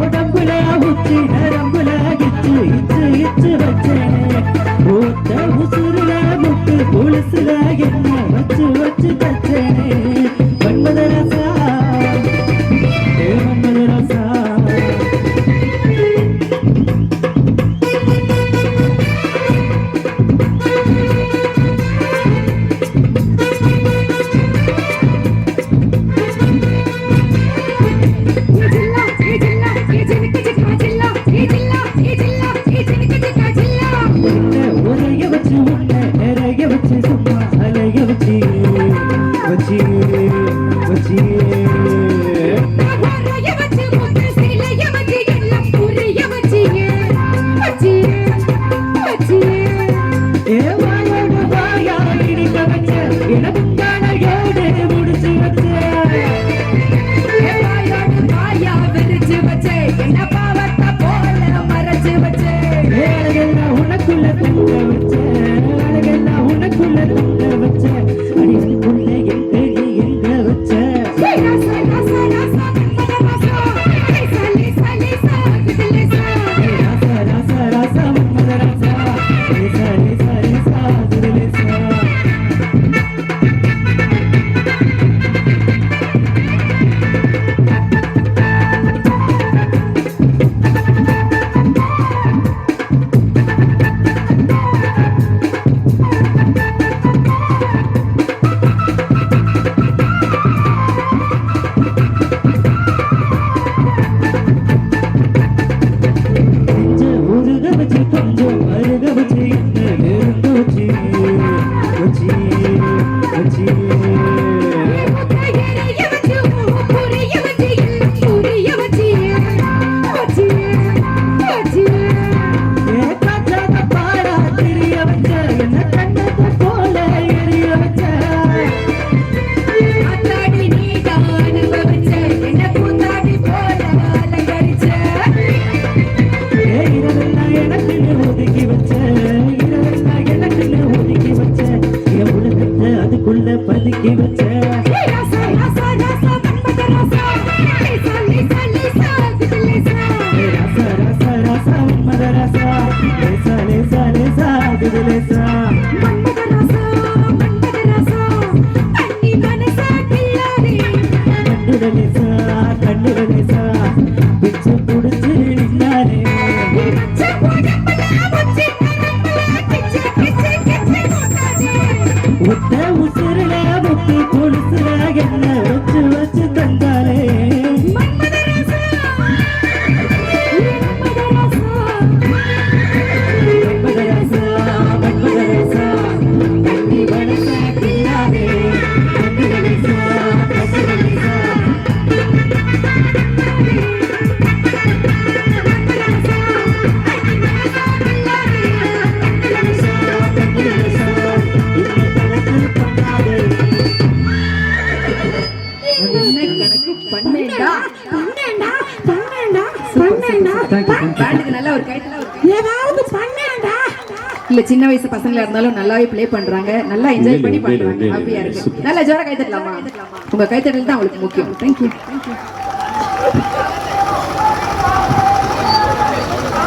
உடம்புல give it to ஏதாவது பண்ணேன்டா. இல்ல சின்ன வயசு பசங்களா இருந்தாலும் நல்லாவே பிளே பண்றாங்க. நல்லா என்ஜாய் பண்ணி பண்றாங்க ஹாப்பியா இருக்கு. நல்லா ஜோரா கைத்தட்டலாமா? உங்க கைத்தட்டல் தான் அவங்களுக்கு முக்கியம். Thank you thank you